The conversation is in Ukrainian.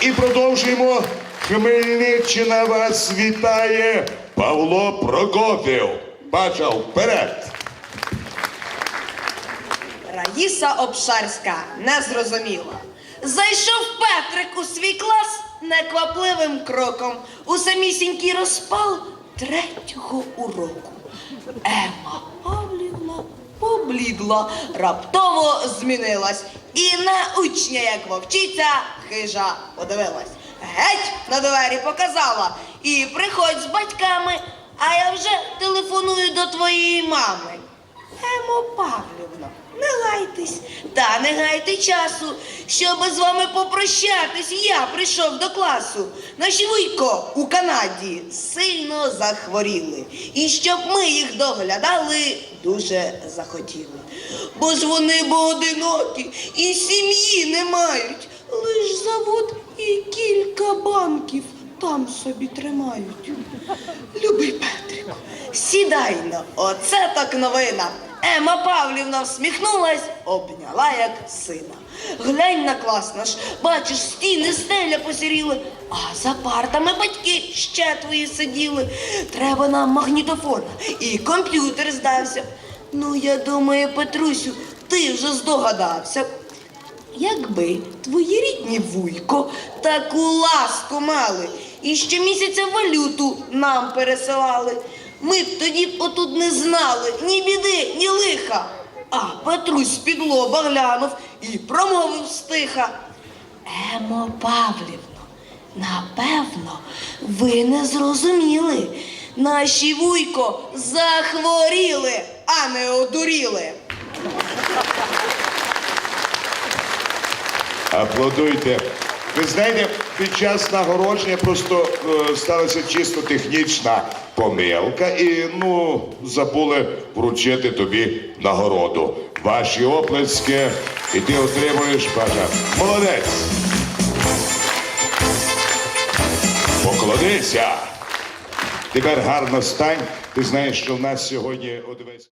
І продовжуємо. Хмельниччина вас вітає Павло Прокофів. Бачав вперед. Раїса Обшарська не зрозуміла. Зайшов Петрик у свій клас неквапливим кроком у самісінький розпал третього уроку. Ема Павлівна поблідла, раптово змінилась. І на учня, як вовчиця, хижа подивилась. Геть на двері показала. І приходь з батьками, а я вже телефоную до твоєї мами. Емо Павлівна, не лайтесь, та не гайте часу, щоб з вами попрощатись, я прийшов до класу. Наші вуйко у Канаді сильно захворіли. І щоб ми їх доглядали, дуже захотіли. Бо ж вони бо одинокі і сім'ї не мають. Лиш завод і кілька банків там собі тримають. Любий Петрику, сідай на, оце так новина. Ема Павлівна всміхнулась, обняла як сина. Глянь на клас наш, бачиш, стіни стеля посіріли, а за партами батьки ще твої сиділи. Треба нам магнітофон і комп'ютер здався. Ну, я думаю, Петрусю, ти вже здогадався. Якби твої рідні вуйко таку ласку мали і щомісяця валюту нам пересилали, ми б тоді б отут не знали ні біди, ні лиха. А Петрусь з-під лоба глянув і промовив стиха. Емо Павлівно, напевно, ви не зрозуміли. Наші вуйко захворіли, а не одуріли. Аплодуйте. Ви знаєте, під час нагородження просто е, сталася чисто технічна помилка, і ну забули вручити тобі нагороду. Ваші оплески, і ти отримуєш бажа. Молодець. Поклонися. Тепер гарно стань. Ти знаєш, що в нас сьогодні одвесь.